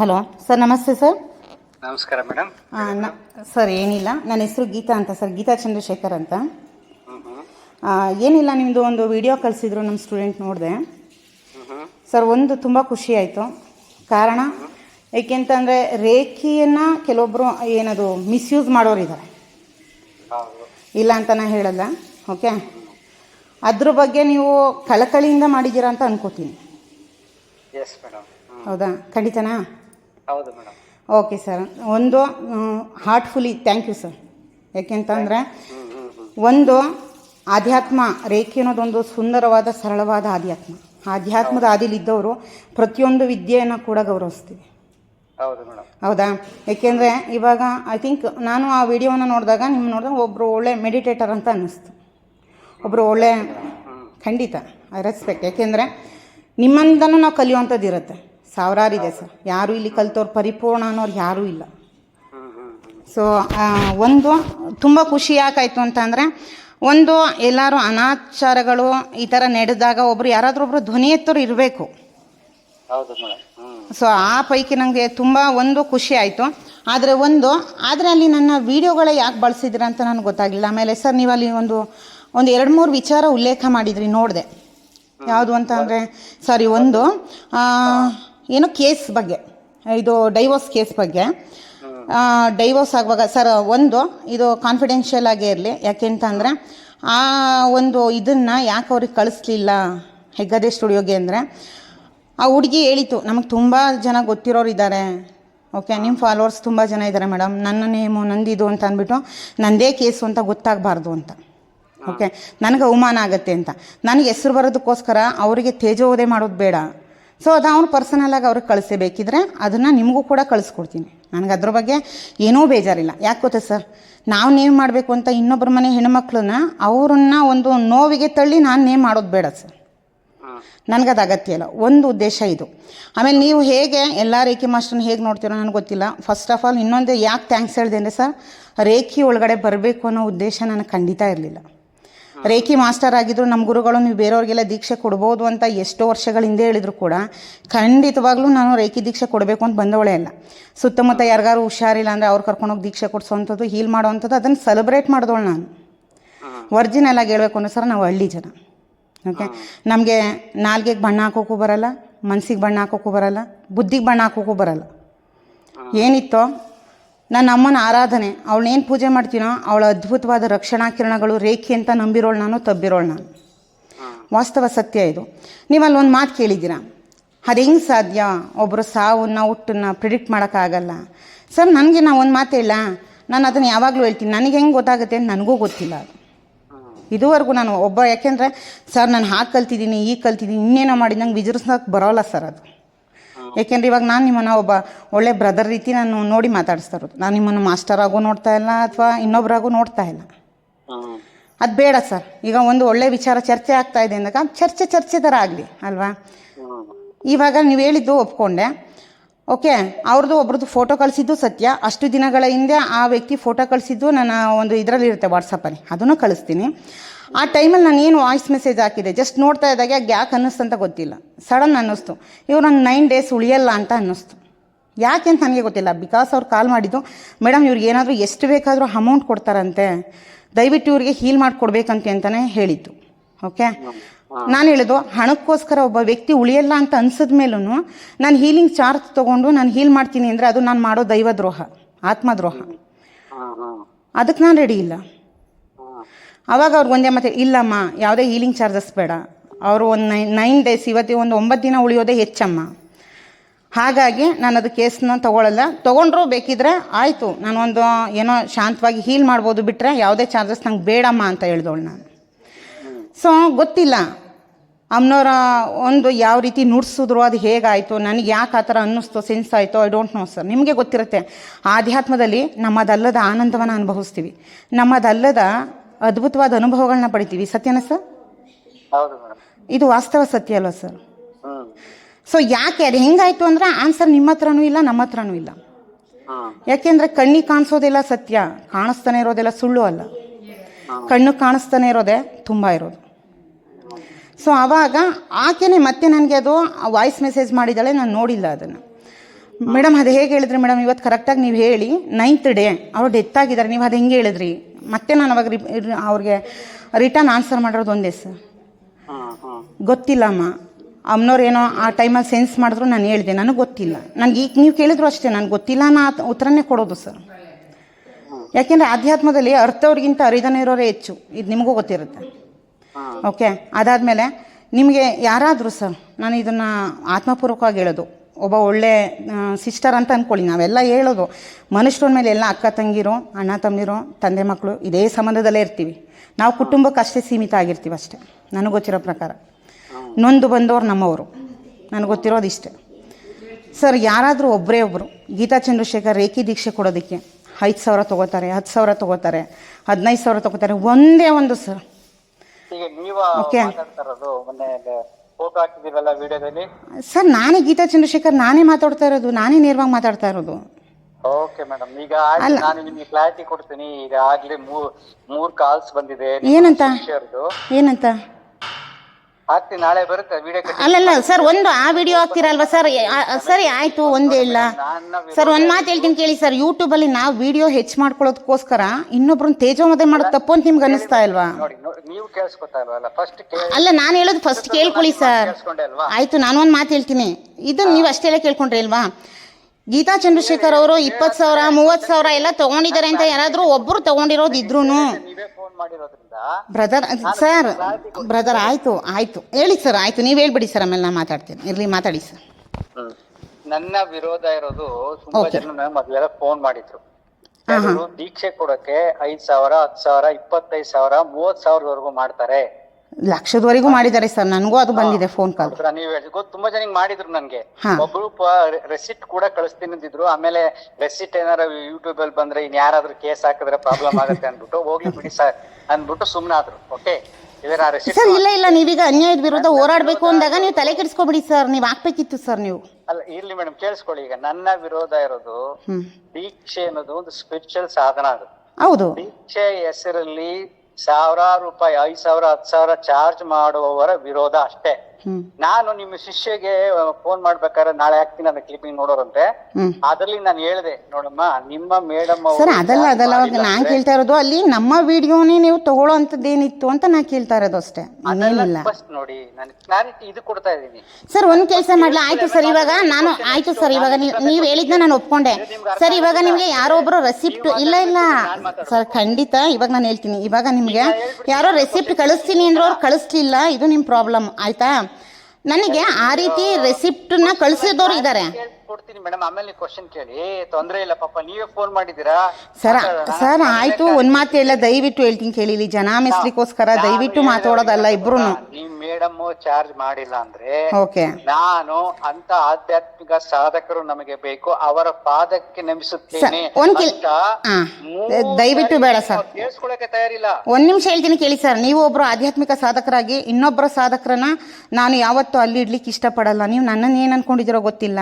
Hello sir ನಮಸ್ತೆ sir. ನಮಸ್ಕಾರ madam sir ಏನಿಲ್ಲ ನನ್ನ ಹೆಸರು ಗೀತಾ ಅಂತ ಸರ್ ಗೀತಾ ಚಂದ್ರಶೇಖರ್ ಅಂತ. ಏನಿಲ್ಲ ನಿಮ್ಮದು ಒಂದು ವಿಡಿಯೋ ಕಳಿಸಿದ್ರು ನಮ್ಮ ಸ್ಟೂಡೆಂಟ್ ನೋಡಿದೆ. ಸರ್ ಒಂದು ತುಂಬ ಖುಷಿ ಆಯಿತು. ಕಾರಣ ಏಕೆಂತಂದರೆ ರೇಖಿಯನ್ನು ಕೆಲವೊಬ್ಬರು ಏನದು ಮಿಸ್ಯೂಸ್ ಮಾಡೋರಿದ್ದಾರೆ ಇಲ್ಲ ಅಂತ ನಾನು ಹೇಳಲ್ಲ ಓಕೆ ಅದ್ರ ಬಗ್ಗೆ ನೀವು ಕಳಕಳಿಯಿಂದ ಮಾಡಿದ್ದೀರಾ ಅಂತ ಅನ್ಕೋತೀನಿ. ಹೌದಾ? ಖಂಡಿತನಾ? ಹೌದು ಮೇಡಮ್. Okay sir. ಒಂದು ಹಾರ್ಟ್ಫುಲಿ ಥ್ಯಾಂಕ್ ಯು ಸರ್. ಯಾಕೆಂತಂದರೆ ಒಂದು ಆಧ್ಯಾತ್ಮ ರೇಖೆ ಅನ್ನೋದೊಂದು ಸುಂದರವಾದ ಸರಳವಾದ ಆಧ್ಯಾತ್ಮ. ಆಧ್ಯಾತ್ಮದ ಆದಿಲಿದ್ದವರು ಪ್ರತಿಯೊಂದು ವಿದ್ಯೆಯನ್ನು ಕೂಡ ಗೌರವಿಸ್ತೀವಿ. ಹೌದು ಏಕೆಂದರೆ ಇವಾಗ ಐ ಥಿಂಕ್ ನಾನು ಆ ವಿಡಿಯೋನ ನೋಡಿದಾಗ ನಿಮ್ಮ ನೋಡಿದಾಗ ಒಬ್ಬರು ಒಳ್ಳೆ ಮೆಡಿಟೇಟರ್ ಅಂತ ಅನ್ನಿಸ್ತು. ಒಬ್ಬರು ಒಳ್ಳೆ ಖಂಡಿತ ಐ ರೆಸ್ಪೆಕ್ಟ್ ಯಾಕೆಂದರೆ ನಿಮ್ಮಿಂದನೂ ನಾವು ಕಲಿಯುವಂಥದ್ದು ಇರುತ್ತೆ ಸಾವಿರಾರು ಇದೆ ಸರ್. ಯಾರೂ ಇಲ್ಲಿ ಕಲ್ತವ್ರು ಪರಿಪೂರ್ಣ ಅನ್ನೋರು ಯಾರೂ ಇಲ್ಲ. ಸೊ ಒಂದು ತುಂಬ ಖುಷಿ ಯಾಕಾಯಿತು ಅಂತಂದರೆ ಒಂದು ಎಲ್ಲರೂ ಅನಾಚಾರಗಳು ಈ ಥರ ನಡೆದಾಗ ಒಬ್ರು ಯಾರಾದರೂ ಒಬ್ಬರು ಧ್ವನಿ ಎತ್ತರು ಇರಬೇಕು. ಸೊ ಆ ಪೈಕಿ ನನಗೆ ತುಂಬ ಒಂದು ಖುಷಿ ಆಯಿತು. ಆದರೆ ಒಂದು ಆದರೆ ಅಲ್ಲಿ ನನ್ನ ವೀಡಿಯೋಗಳೇ ಯಾಕೆ ಬಳಸಿದ್ದೀರ ಅಂತ ನನಗೆ ಗೊತ್ತಾಗಿಲ್ಲ ಆಮೇಲೆ ಸರ್ ನೀವು ಅಲ್ಲಿ ಒಂದು ಒಂದು ಎರಡು ಮೂರು ವಿಚಾರ ಉಲ್ಲೇಖ ಮಾಡಿದ್ರಿ ನೋಡಿದೆ. ಯಾವುದು ಅಂತ ಅಂದರೆ ಸಾರಿ ಒಂದು ಏನೋ ಕೇಸ್ ಬಗ್ಗೆ ಇದು ಡೈವೋರ್ಸ್ ಕೇಸ್ ಬಗ್ಗೆ. ಡೈವೋರ್ಸ್ ಆಗುವಾಗ ಸರ್ ಒಂದು ಇದು ಕಾನ್ಫಿಡೆನ್ಷಿಯಲ್ ಆಗೇ ಇರಲಿ. ಯಾಕೆ ಅಂತಂದರೆ ಆ ಒಂದು ಇದನ್ನು ಯಾಕೆ ಅವ್ರಿಗೆ ಕಳಿಸ್ಲಿಲ್ಲ ಹೆಗ್ಗದೆ ಸ್ಟುಡಿಯೋಗೆ ಅಂದರೆ ಆ ಹುಡುಗಿ ಹೇಳಿತು ನಮಗೆ ತುಂಬ ಜನ ಗೊತ್ತಿರೋರು ಇದ್ದಾರೆ ಓಕೆ ನಿಮ್ಮ ಫಾಲೋವರ್ಸ್ ತುಂಬ ಜನ ಇದ್ದಾರೆ ಮೇಡಮ್ ನನ್ನ ನೇಮು ನಂದಿದು ಅಂತ ಅಂದ್ಬಿಟ್ಟು ನಂದೇ ಕೇಸು ಅಂತ ಗೊತ್ತಾಗಬಾರ್ದು ಅಂತ. ಓಕೆ ನನಗೆ ಅವಮಾನ ಆಗುತ್ತೆ ಅಂತ. ನನಗೆ ಹೆಸರು ಬರೋದಕ್ಕೋಸ್ಕರ ಅವರಿಗೆ ತೇಜೋವಧೆ ಮಾಡೋದು ಬೇಡ. ಸೊ ಅದು ಅವ್ನು ಪರ್ಸನಲಾಗಿ ಅವ್ರಿಗೆ ಕಳಿಸಬೇಕಿದ್ರೆ ಅದನ್ನು ನಿಮಗೂ ಕೂಡ ಕಳಿಸ್ಕೊಡ್ತೀನಿ. ನನಗೆ ಅದ್ರ ಬಗ್ಗೆ ಏನೂ ಬೇಜಾರಿಲ್ಲ. ಯಾಕೆ ಗೊತ್ತಾ ಸರ್? ನಾವು ನೇಮ್ ಮಾಡಬೇಕು ಅಂತ ಇನ್ನೊಬ್ಬರ ಮನೆ ಹೆಣ್ಮಕ್ಳನ್ನ ಅವ್ರನ್ನ ಒಂದು ನೋವಿಗೆ ತಳ್ಳಿ ನಾನು ನೇಮ್ ಮಾಡೋದು ಬೇಡ ಸರ್. ನನಗದು ಅಗತ್ಯ ಇಲ್ಲ. ಒಂದು ಉದ್ದೇಶ ಇದು. ಆಮೇಲೆ ನೀವು ಹೇಗೆ ಎಲ್ಲ ರೇಖಿ ಮಾಸ್ಟರ್ನ ಹೇಗೆ ನೋಡ್ತೀರೋ ನನಗೆ ಗೊತ್ತಿಲ್ಲ. ಫಸ್ಟ್ ಆಫ್ ಆಲ್ ಇನ್ನೊಂದು ಯಾಕೆ ಥ್ಯಾಂಕ್ಸ್ ಹೇಳಿದೆ ಸರ್, ರೇಖಿ ಒಳಗಡೆ ಬರಬೇಕು ಅನ್ನೋ ಉದ್ದೇಶ ನನಗೆ ಖಂಡಿತ ಇರಲಿಲ್ಲ. ರೇಖಿ ಮಾಸ್ಟರ್ ಆಗಿದ್ರು ನಮ್ಮ ಗುರುಗಳು ನೀವು ಬೇರೆಯವ್ರಿಗೆಲ್ಲ ದೀಕ್ಷೆ ಕೊಡ್ಬೋದು ಅಂತ ಎಷ್ಟೋ ವರ್ಷಗಳ ಹಿಂದೆ ಹೇಳಿದ್ರು ಕೂಡ. ಖಂಡಿತವಾಗ್ಲೂ ನಾನು ರೇಖಿ ದೀಕ್ಷೆ ಕೊಡಬೇಕು ಅಂತ ಬಂದವಳೇ ಇಲ್ಲ ಸುತ್ತಮುತ್ತ ಯಾರಿಗಾರು ಹುಷಾರಿಲ್ಲ ಅಂದರೆ ಅವ್ರು ಕರ್ಕೊಂಡೋಗಿ ದೀಕ್ಷೆ ಕೊಡಿಸೋವಂಥದ್ದು ಹೀಲ್ ಮಾಡೋವಂಥದ್ದು ಅದನ್ನು ಸೆಲೆಬ್ರೇಟ್ ಮಾಡಿದವಳು ನಾನು. ಒರಿಜಿನಲ್ ಆಗಿ ಹೇಳ್ಬೇಕು ಅಂದ್ರೆ ಸರ್ ನಾವು ಹಳ್ಳಿ ಜನ. ಓಕೆ ನಮಗೆ ನಾಲ್ಗೆಗೆ ಬಣ್ಣ ಹಾಕೋಕ್ಕೂ ಬರಲ್ಲ ಮನ್ಸಿಗೆ ಬಣ್ಣ ಹಾಕೋಕ್ಕೂ ಬರಲ್ಲ ಬುದ್ಧಿಗೆ ಬಣ್ಣ ಹಾಕೋಕ್ಕೂ ಬರಲ್ಲ. ಏನಿತ್ತೋ ನನ್ನ ಅಮ್ಮನ ಆರಾಧನೆ ಅವಳನ್ನೇನು ಪೂಜೆ ಮಾಡ್ತೀನೋ ಅವಳ ಅದ್ಭುತವಾದ ರಕ್ಷಣಾ ಕಿರಣಗಳು ರೇಖೆ ಅಂತ ನಂಬಿರೋಳು ನಾನು, ತಬ್ಬಿರೋಳು ನಾನು. ವಾಸ್ತವ ಸತ್ಯ ಇದು. ನೀವು ಒಂದು ಮಾತು ಕೇಳಿದ್ದೀರಾ? ಅದು ಹೆಂಗೆ ಸಾಧ್ಯ? ಒಬ್ಬರು ಸಾವನ್ನ ಹುಟ್ಟನ್ನ ಪ್ರಿಡಿಕ್ಟ್ ಮಾಡೋಕ್ಕಾಗಲ್ಲ. ಸರ್ ನನಗೆ ನಾವು ಒಂದು ಮಾತು ಹೇಳ ನಾನು ಅದನ್ನು ಯಾವಾಗಲೂ ಹೇಳ್ತೀನಿ. ನನಗೆ ಹೆಂಗೆ ಗೊತ್ತಾಗುತ್ತೆ ಅಂತ ನನಗೂ ಗೊತ್ತಿಲ್ಲ ಅದು. ಇದುವರೆಗೂ ನಾನು ಒಬ್ಬ, ಯಾಕೆಂದರೆ ಸರ್ ನಾನು ಹಾಗೆ ಕಲ್ತಿದ್ದೀನಿ ಈಗ ಕಲ್ತಿದ್ದೀನಿ, ಇನ್ನೇನೋ ಮಾಡಿ ನಂಗೆ ವಿಜೃಂಸಕ್ಕೆ ಬರೋಲ್ಲ ಸರ್ ಅದು. ಯಾಕೆಂದ್ರೆ ಇವಾಗ ನಾನು ನಿಮ್ಮನ್ನು ಒಬ್ಬ ಒಳ್ಳೆ ಬ್ರದರ್ ರೀತಿ ನಾನು ನೋಡಿ ಮಾತಾಡಿಸ್ತಾ ಇರೋದು. ನಾನು ನಿಮ್ಮನ್ನು ಮಾಸ್ಟರ್ ಆಗೋ ನೋಡ್ತಾ ಇಲ್ಲ ಅಥವಾ ಇನ್ನೊಬ್ಬರಾಗೂ ನೋಡ್ತಾ ಇಲ್ಲ. ಅದು ಬೇಡ ಸರ್ ಈಗ ಒಂದು ಒಳ್ಳೆ ವಿಚಾರ ಚರ್ಚೆ ಆಗ್ತಾ ಇದೆ ಅಂದಾಗ ಚರ್ಚೆ ಚರ್ಚೆ ಥರ ಆಗಲಿ ಅಲ್ವಾ? ಇವಾಗ ನೀವು ಹೇಳಿದ್ದು ಒಪ್ಕೊಂಡೆ. ಓಕೆ ಅವ್ರದ್ದು ಒಬ್ರದ್ದು ಫೋಟೋ ಕಳಿಸಿದ್ದು ಸತ್ಯ. ಅಷ್ಟು ದಿನಗಳ ಹಿಂದೆ ಆ ವ್ಯಕ್ತಿ ಫೋಟೋ ಕಳಿಸಿದ್ದು ನನ್ನ ಒಂದು ಇದರಲ್ಲಿ ಇರುತ್ತೆ ವಾಟ್ಸಪ್ಪಲ್ಲಿ ಅದನ್ನು ಕಳಿಸ್ತೀನಿ. ಆ ಟೈಮಲ್ಲಿ ನಾನು ಏನು ವಾಯ್ಸ್ ಮೆಸೇಜ್ ಹಾಕಿದೆ? ಜಸ್ಟ್ ನೋಡ್ತಾ ಇದ್ದಾಗ ಯಾಕೆ ಅನ್ನಿಸ್ತು ಅಂತ ಗೊತ್ತಿಲ್ಲ. ಸಡನ್ ಅನ್ನಿಸ್ತು. ಇವ್ರು ನನ್ನ ನೈನ್ ಡೇಸ್ ಉಳಿಯಲ್ಲ ಅಂತ ಅನ್ನಿಸ್ತು. ಯಾಕೆ ಅಂತ ನನಗೆ ಗೊತ್ತಿಲ್ಲ. ಬಿಕಾಸ್ ಅವ್ರು ಕಾಲ್ ಮಾಡಿದ್ದು ಮೇಡಮ್ ಇವ್ರಿಗೆ ಏನಾದರೂ ಎಷ್ಟು ಬೇಕಾದರೂ ಅಮೌಂಟ್ ಕೊಡ್ತಾರಂತೆ. ದಯವಿಟ್ಟು ಇವ್ರಿಗೆ ಹೀಲ್ ಮಾಡಿಕೊಡ್ಬೇಕಂತೆ ಅಂತಲೇ ಹೇಳಿದ್ದು. ಓಕೆ ನಾನು ಹೇಳಿದ್ದು ಹಣಕ್ಕೋಸ್ಕರ ಒಬ್ಬ ವ್ಯಕ್ತಿ ಉಳಿಯಲ್ಲ ಅಂತ ಅನ್ಸಿದ ಮೇಲೂ ನಾನು ಹೀಲಿಂಗ್ ಚಾರ್ಜ್ ತೊಗೊಂಡು ನಾನು ಹೀಲ್ ಮಾಡ್ತೀನಿ ಅಂದರೆ ಅದು ನಾನು ಮಾಡೋ ದೈವದ್ರೋಹ ಆತ್ಮದ್ರೋಹ. ಅದಕ್ಕೆ ನಾನು ರೆಡಿ ಇಲ್ಲ. ಆವಾಗ ಅವ್ರಿಗೆ ಒಂದೇ ಮತ್ತೆ ಇಲ್ಲಮ್ಮ, ಯಾವುದೇ ಹೀಲಿಂಗ್ ಚಾರ್ಜಸ್ ಬೇಡ. ಅವರು ಒಂದು ನೈನ್ ನೈನ್ ಡೇಸ್ ಇವತ್ತಿಗೆ ಒಂದು ಒಂಬತ್ತು ದಿನ ಉಳಿಯೋದೇ ಹೆಚ್ಚಮ್ಮ. ಹಾಗಾಗಿ ನಾನು ಅದು ಕೇಸನ್ನ ತೊಗೊಳ್ಳಲ್ಲ ತೊಗೊಂಡ್ರು ಬೇಕಿದ್ರೆ ಆಯಿತು. ನಾನೊಂದು, ಏನೋ ಶಾಂತವಾಗಿ ಹೀಲ್ ಮಾಡ್ಬೋದು ಬಿಟ್ಟರೆ ಯಾವುದೇ ಚಾರ್ಜಸ್ ನಂಗೆ ಬೇಡಮ್ಮ ಅಂತ ಹೇಳ್ದವಳು ನಾನು. ಸೊ ಗೊತ್ತಿಲ್ಲ. ಅಮ್ಮನವರ ಒಂದು ಯಾವ ರೀತಿ ನುಡ್ಸಿದ್ರು ಅದು ಹೇಗಾಯಿತು, ನನಗೆ ಯಾಕೆ ಆ ಥರ ಅನ್ನಿಸ್ತು ಸೆನ್ಸ್ ಆಯಿತು ಐ ಡೋಂಟ್ ನೋ ಸರ್ ನಿಮಗೆ ಗೊತ್ತಿರುತ್ತೆ. ಆಧ್ಯಾತ್ಮದಲ್ಲಿ ನಮ್ಮದಲ್ಲದ ಆನಂದವನ್ನು ಅನುಭವಿಸ್ತೀವಿ. ನಮ್ಮದಲ್ಲದ ಅದ್ಭುತವಾದ ಅನುಭವಗಳನ್ನ ಪಡಿತೀವಿ. ಸತ್ಯನಾ ಸರ್ ಹೌದು ಮೇಡಮ್ ಇದು ವಾಸ್ತವ ಸತ್ಯ ಅಲ್ವಾ ಸರ್ ಹ್ಮ್. ಸೊ ಯಾಕೆ ಅದು ಹೆಂಗಾಯಿತು ಅಂದ್ರೆ ಆನ್ಸರ್ ನಿಮ್ಮ ಹತ್ರನೂ ಇಲ್ಲ ನಮ್ಮ ಹತ್ರನೂ ಇಲ್ಲ ಹ್ಮ್ ಯಾಕೆಂದರೆ ಕಣ್ಣಿಗೆ ಕಾಣಿಸೋದೆಲ್ಲ ಸತ್ಯ ಕಾಣಿಸ್ತಾನೆ ಇರೋದೆಲ್ಲ ಸುಳ್ಳು ಅಲ್ಲ. ಕಣ್ಣು ಕಾಣಿಸ್ತಾನೆ ಇರೋದೇ ತುಂಬ ಇರೋದು. ಸೊ ಆವಾಗ ಆಕೆನೆ ಮತ್ತೆ ನನಗೆ ಅದು ವಾಯ್ಸ್ ಮೆಸೇಜ್ ಮಾಡಿದ್ದಾಳೆ ನಾನು ನೋಡಿಲ್ಲ ಅದನ್ನು. ಮೇಡಮ್ ಅದು ಹೇಗೆ ಹೇಳಿದ್ರಿ ಮೇಡಮ್ ಇವತ್ತು ಕರೆಕ್ಟಾಗಿ ನೀವು ಹೇಳಿ ನೈನ್ತ್ ಡೇ ಅವ್ರು ಡೆತ್ ಆಗಿದ್ದಾರೆ ನೀವು ಅದು ಹೆಂಗೆ ಹೇಳಿದ್ರಿ? ಮತ್ತೆ ನಾನು ಅವಾಗ ರಿ- ಅವ್ರಿಗೆ ರಿಟರ್ನ್ ಆನ್ಸರ್ ಮಾಡಿರೋದು ಒಂದೇ ಸರ್. ಹಾಂ ಗೊತ್ತಿಲ್ಲ ಗೊತ್ತಿಲ್ಲಮ್ಮ ಅಮ್ಮನವ್ರು ಏನೋ ಆ ಟೈಮಲ್ಲಿ ಸೆನ್ಸ್ ಮಾಡಿದ್ರು ನಾನು ಹೇಳಿದೆ. ನನಗೆ ಗೊತ್ತಿಲ್ಲ. ನನಗೆ ಈಗ ನೀವು ಕೇಳಿದ್ರು ಅಷ್ಟೇ ನನಗೆ ಗೊತ್ತಿಲ್ಲ ನಾ ಉತ್ತರನೇ ಕೊಡೋದು ಸರ್. ಯಾಕೆಂದರೆ ಆಧ್ಯಾತ್ಮದಲ್ಲಿ ಅರ್ಥವ್ರಿಗಿಂತ ಅರಿದನೇ ಇರೋರೇ ಹೆಚ್ಚು. ಇದು ನಿಮಗೂ ಗೊತ್ತಿರುತ್ತೆ. ಓಕೆ ಅದಾದಮೇಲೆ ನಿಮಗೆ ಯಾರಾದರೂ ಸರ್ ನಾನು ಇದನ್ನು ಆತ್ಮಪೂರ್ವಕವಾಗಿ ಹೇಳೋದು. ಒಬ್ಬ ಒಳ್ಳೆ ಸಿಸ್ಟರ್ ಅಂತ ಅಂದ್ಕೊಳ್ಳಿ ನಾವೆಲ್ಲ ಹೇಳೋದು. ಮನುಷ್ಯರ ಮೇಲೆ ಎಲ್ಲ ಅಕ್ಕ ತಂಗಿರೋ ಅಣ್ಣ ತಮ್ಮಿರೋ ತಂದೆ ಮಕ್ಕಳು ಇದೇ ಸಂಬಂಧದಲ್ಲೇ ಇರ್ತೀವಿ. ನಾವು ಕುಟುಂಬಕ್ಕೆ ಅಷ್ಟೇ ಸೀಮಿತ ಆಗಿರ್ತೀವಿ ಅಷ್ಟೇ. ನನಗೆ ಗೊತ್ತಿರೋ ಪ್ರಕಾರ. ನೊಂದು ಬಂದವರು ನಮ್ಮವರು. ನನಗೆ ಗೊತ್ತಿರೋದು ಇಷ್ಟೇ. ಸರ್ ಯಾರಾದರೂ ಒಬ್ಬರೇ ಒಬ್ಬರು ಗೀತಾ ಚಂದ್ರಶೇಖರ್ ರೇಖಿ ದೀಕ್ಷೆ ಕೊಡೋದಕ್ಕೆ ಐದು ಸಾವಿರ ತೊಗೋತಾರೆ ಹತ್ತು ಸಾವಿರ ತೊಗೋತಾರೆ ಹದಿನೈದು ಸಾವಿರ ತೊಗೋತಾರೆ ಒಂದೇ ಒಂದು ಸರ್. ಈಗ ಫೋಟೋ ಹಾಕಿದೀವಲ್ಲ ವಿಡಿಯೋದಲ್ಲಿ? ಸರ್ ನಾನೇ ಗೀತಾ ಚಂದ್ರಶೇಖರ್ ನಾನೇ ಮಾತಾಡ್ತಾ ಇರೋದು ನಾನೇ ನೇರವಾಗಿ ಮಾತಾಡ್ತಾ ಇರೋದು. ಓಕೆ ಮೇಡಮ್ ಈಗ ಆಯ್ತು ನಾನು ನಿಮಗೆ ಕ್ಲಾರಿಟಿ ಕೊಡ್ತೀನಿ. ಈಗ ಆಗ್ಲೇ ಮೂರ್ ಮೂರ್ ಕಾಲ್ಸ್ ಬಂದಿದೆ ಏನಂತ? ಏನಂತ? ನಾಳೆ ಬರುತ್ತೆ ವಿಡಿಯೋ ಅಲ್ಲಲ್ಲ ಸರ್ ಒಂದು ಆ ವಿಡಿಯೋ ಹಾಕ್ತೀರಲ್ವಾ ಸರ್? ಆ- ಆ- ಸರಿ ಆಯ್ತು ಒಂದೇ ಇಲ್ಲ. ಸರ್ ಒಂದು ಮಾತು ಹೇಳ್ತೀನಿ ಕೇಳಿ ಸರ್. ಯೂಟ್ಯೂಬಲ್ಲಿ ನಾವು ವಿಡಿಯೋ ಹೆಚ್ಚು ಮಾಡ್ಕೊಳ್ಳೋದಕ್ಕೋಸ್ಕರ ಇನ್ನೊಬ್ರನ್ನ ತೇಜೋಮದೆ ಮಾಡೋದು ತಪ್ಪು ಅಂತ ನಿಮ್ಗೆ ಅನಿಸ್ತಾ ಇಲ್ವಾ? ನೋಡಿ ನೋಡಿ, ನೀವು ಕೇಳಿಸ್ಕೊತಾ ಇಲ್ವಲ್ಲ ಫಸ್ಟ್ ಕೇಳಿ. ಅಲ್ಲ ನಾನು ಹೇಳೋದು ಫಸ್ಟ್ ಕೇಳ್ಕೊಳ್ಳಿ ಸರ್. ಅಲ್ವಾ? ಆಯಿತು ನಾನು ಒಂದು ಮಾತು ಹೇಳ್ತೀನಿ. ಇದು ನೀವು ಅಷ್ಟೆಲ್ಲ ಕೇಳ್ಕೊಂಡ್ರಿ ಅಲ್ವಾ ಗೀತಾ ಚಂದ್ರಶೇಖರ್ ಅವರು ಇಪ್ಪತ್ತು ಸಾವಿರ ಮೂವತ್ತು ಸಾವಿರ ಎಲ್ಲ ತಗೊಂಡಿದ್ದಾರೆ ಅಂತ ಯಾರಾದರೂ ಒಬ್ಬರು ತಗೊಂಡಿರೋದು ಇದ್ರು ನೀವೇ ಫೋನ್ ಮಾಡಿರೋದ್ರಿಂದ ಬ್ರದರ್ ಸರ್ ಬ್ರದರ್ ಆಯ್ತು ಆಯ್ತು. ಹೇಳಿ ಸರ್ ಆಯ್ತು. ನೀವು ಹೇಳ್ಬಿಡಿ ಸರ್ ಆಮೇಲೆ ನಾ ಮಾತಾಡ್ತೀನಿ. ಇರ್ಲಿ ಮಾತಾಡಿ ಸರ್. ನನ್ನ ವಿರೋಧ ಇರೋದು ತುಂಬಾ. ಜನ ಮೊದಲೆಲ್ಲ ಫೋನ್ ಮಾಡಿದ್ರು. ದೀಕ್ಷೆ ಕೊಡಕ್ಕೆ ಐದ್ ಸಾವಿರ ಹತ್ತು ಸಾವಿರ ಇಪ್ಪತ್ತೈದು ಸಾವಿರ ಮೂವತ್ ಸಾವಿರದವರೆಗೂ ಮಾಡ್ತಾರೆ. ಲಕ್ಷದವರೆಗೂ ಮಾಡಿದ್ದಾರೆ ಸರ್ ನನಗೂ ಅದು ಬಂದಿದೆ ಫೋನ್ ಕಾಲ್? ನೀವ್ ಹೇಳಿ ಗೊತ್ತು ತುಂಬಾ ಜನ ಮಾಡಿದ್ರು ನನಗೆ. ಹಾ. ಒಬ್ರು ರೆಸಿಟ್ ಕೂಡ ಕಳಿಸ್ತೀನಿ ಅಂತಿದ್ರು ಆಮೇಲೆ ರೆಸಿಟ್ ಏನಾರ ಯೂಟ್ಯೂಬ್ ಅಲ್ಲಿ ಬಂದ್ರೆ ಇನ್ ಯಾರಾದ್ರೂ ಕೇಸ್ ಹಾಕಿದ್ರೆ ಪ್ರಾಬ್ಲಮ್ ಆಗುತ್ತೆ ಅಂದ್ಬಿಟ್ಟು ಹೋಗ್ಲಿ ಬಿಡಿ ಸರ್ ಅಂದ್ಬಿಟ್ಟು ಸುಮ್ನಾದ್ರು ಓಕೆ ಇದರ ರೆಸಿಟ್ ಸರ್ ಇಲ್ಲ ಇಲ್ಲ ನೀವೀಗ ಅನ್ಯಾಯದ ವಿರುದ್ಧ ಹೋರಾಡಬೇಕು ಅಂದಾಗ ನೀವು ತಲೆ ಕೆಡಿಸ್ಕೊಬಿಡಿ ಸರ್ ನೀವು ಹಾಕ್ಬೇಕಿತ್ತು ಸರ್ ನೀವು. ಅಲ್ಲ ಇರ್ಲಿ ಮೇಡಮ್ ಕೇಳಿಸ್ಕೊಳ್ಳಿ ಈಗ. ನನ್ನ ವಿರೋಧ ಇರೋದು ಹ್ಮ್. ದೀಕ್ಷೆ ಅನ್ನೋದು ಒಂದು ಸ್ಪಿರಿಚುವಲ್ ಸಾಧನ ಅದು. ಹೌದು. ದೀಕ್ಷೆ ಹೆಸರಲ್ಲಿ ಸಾವಿರಾರು ರೂಪಾಯಿ ಐದ್ ಸಾವಿರ ಹತ್ತು ಸಾವಿರ ಚಾರ್ಜ್ ಮಾಡುವವರ ವಿರೋಧ ಅಷ್ಟೇ. ನಾನು ನಿಮ್ಮ ಶಿಷ್ಯಗೆ ಫೋನ್ ಮಾಡ್ಬೇಕಾದ್ರೆ ನಾಳೆ ಹಾಕ್ತೀನಿ ಅದನ್ನ ಕ್ಲಿಪ್ಪಿಂಗ್ ನೋಡೋರಂತೆ. ಅದ್ರಲ್ಲಿ ನಾನು ಹೇಳ್ದೆ ನೋಡಮ್ಮ ನಿಮ್ಮ ಮೇಡಮ್ ಸರ್ ಅದಲ್ಲ ಅದಲ್ಲ ಅವಾಗ ನಾನು ಕೇಳ್ತಾ ಇರೋದು ಅಲ್ಲಿ ನಮ್ಮ ವಿಡಿಯೋನೇ ನೀವು ತಗೊಳ್ಳೋ ಏನಿತ್ತು ಅಂತ ನಾ ಕೇಳ್ತಾ ಇರೋದು ಅಷ್ಟೇ ಇನ್ನೇನಿಲ್ಲ. ಫಸ್ಟ್ ನೋಡಿ ನಾನು ಕ್ಲಾರಿಟಿ ಇದು ಕೊಡ್ತಾ ಇದ್ದೀನಿ. ಸರ್ ಒಂದ್ ಕೆಲಸ ಮಾಡ್ಲಿ? ಆಯ್ತು ಸರ್ ಇವಾಗ ನಾನು ಆಯ್ತು ಸರ್ ಇವಾಗ ನೀವು ನೀವು ಹೇಳಿದ್ನ ನಾನು ಒಪ್ಕೊಂಡೆ. ಸರ್ ಇವಾಗ ನಿಮ್ಗೆ ಯಾರೋ ಒಬ್ರು ರೆಸಿಪ್ಟ್ ಇಲ್ಲ ಇಲ್ಲ. ಸರ್ ಖಂಡಿತ ಇವಾಗ ನಾನು ಹೇಳ್ತೀನಿ. ಇವಾಗ ನಿಮ್ಗೆ ಯಾರೋ ರೆಸಿಪ್ಟ್ ಕಳಿಸ್ತೀನಿ ಅಂದ್ರೆ ಅವ್ರು ಕಳಿಸ್ಲಿಲ್ಲ ಇದು ನಿಮ್ ಪ್ರಾಬ್ಲಮ್ ಆಯ್ತಾ? ನನಗೆ ಆ ರೀತಿ ರೆಸಿಪ್ಟನ್ನ ಕಳಿಸಿದವರು ಇದ್ದಾರೆ ಕೊಡ್ತೀನಿ ಮೇಡಮ್ ಆಮೇಲೆ ನೀವು ಕ್ವಶನ್ ಕೇಳಿ. ತೊಂದ್ರೆ ಇಲ್ಲ ಪಾಪ ನೀವೇ ಫೋನ್ ಮಾಡಿದ್ದೀರಾ? ಸರ್. ಸರ್ ಆಯ್ತು ಒಂದ್ ಮಾತು ಇಲ್ಲ ದಯವಿಟ್ಟು ಹೇಳ್ತೀನಿ ಕೇಳಿ ಇಲ್ಲಿ ಜನ ಮೆಸ್ಲಿಕ್ಕೋಸ್ಕರ ದಯವಿಟ್ಟು ಮಾತಾಡೋದಲ್ಲ ಇಬ್ರು ನಿಮ್ ಮೇಡಮ್ ಚಾರ್ಜ್ ಮಾಡಿಲ್ಲ ಅಂದ್ರೆ ಓಕೆ. ನಾನು ಅಂತ ಆಧ್ಯಾತ್ಮಿಕ ಸಾಧಕರು ನಮಗೆ ಬೇಕು ಅವರ ಪಾದಕ್ಕೆ ನಮಿಸುತ್ತೇನೆ ಸರ್, ಒಂದ್ ಕಿಲ್- ದಯವಿಟ್ಟು ಬೇಡ ಸರ್. ಕೇಳಿಸ್ಕೊಳಕ್ಕೆ ತಯಾರಿಲ್ಲ. ಒಂದ್ ನಿಮಿಷ ಹೇಳ್ತೀನಿ ಕೇಳಿ ಸರ್. ನೀವು ಒಬ್ರು ಆಧ್ಯಾತ್ಮಿಕ ಸಾಧಕರಾಗಿ ಇನ್ನೊಬ್ಬರ ಸಾಧಕರನ್ನ ನಾನು ಯಾವತ್ತೂ ಅಲ್ಲಿ ಇಡ್ಲಿಕ್ಕೆ ಇಷ್ಟಪಡಲ್ಲ. ನೀವು ನನ್ನನ್ನು ಏನ್ ಅನ್ಕೊಂಡಿದ್ದೀರೋ ಗೊತ್ತಿಲ್ಲ.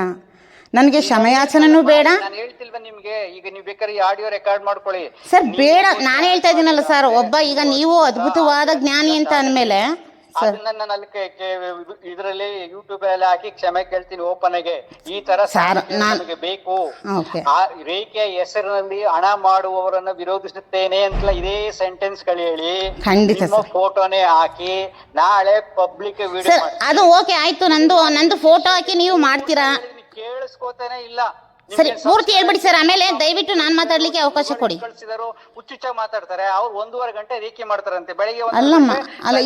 ನನಗೆ ಕ್ಷಮಯಾಚನೂ ಬೇಡ. ನಾನು ಹೇಳ್ತಿಲ್ವ ನಿಮ್ಗೆ? ಈಗ ನೀವು ಬೇಕಾದ್ರೆ ಆಡಿಯೋ ರೆಕಾರ್ಡ್ ಮಾಡ್ಕೊಳ್ಳಿ. ಸರ್ ಬೇಡ. ನಾನು ಹೇಳ್ತಾ ಇದ್ದೀನಲ್ಲ ಸರ್. ಒಬ್ಬ ಈಗ ನೀವು ಅದ್ಭುತವಾದ ಜ್ಞಾನಿ ಅಂತ ಅಂದ್ಮೇಲೆ ಅದನ್ನ ನಾನು ಅಲ್ಲಿ ಕೆ- ಕೆ- ಇದ್ರಲ್ಲಿ ಯೂಟ್ಯೂಬ್ ಅಲ್ಲಿ ಹಾಕಿ ಕ್ಷಮೆ ಕೇಳ್ತೀನಿ ಓಪನ್ ಆಗಿ. ಈ ತರ ಸಾರ್, ಸಾಹಿತ್ಯ ನಾನ್- ನಮಗೆ ಬೇಕು. ಓಕೆ. ಆ ರೇಖೆಯ ಹೆಸರಿನಲ್ಲಿ ಹಣ ಮಾಡುವವರನ್ನ ವಿರೋಧಿಸುತ್ತೇನೆ ಅಂತ ಇದೇ ಸೆಂಟೆನ್ಸ್ಗಳು ಹೇಳಿ. ಖಂಡಿತ ನಿಮ್ಮ ಸರ್. ಫೋಟೋನೇ ಹಾಕಿ ನಾಳೆ ಪಬ್ಲಿಕ್ ವಿಡಿಯೋ ಸರ್ ಅದು ಓಕೆ ಆಯ್ತು. ನಂದು ನಂದು ಫೋಟೋ ಹಾಕಿ ನೀವು ಮಾಡ್ತೀರಾ? ಕೇಳಿಸ್ಕೋತಾನೆ ಇಲ್ಲ. ಸರಿ ಪೂರ್ತಿ ಹೇಳ್ಬಿಡಿ ಸರ್ ಆಮೇಲೆ ದಯವಿಟ್ಟು ನಾನು ಮಾತಾಡ್ಲಿಕ್ಕೆ ಅವಕಾಶ ಕೊಡಿ. ಕಳ್ಸಿದಾರು ಹುಚ್ಚುಚ್ಚ ಮಾತಾಡ್ತಾರೆ ಅವ್ರು ಒಂದೂವರೆ ಗಂಟೆ ರೇಖೆ ಮಾಡ್ತಾರಂತೆ. ಬೆಳಗ್ಗೆ ಒಂದು ಅಲ್ಲಮ್ಮ ಅಲ್ಲ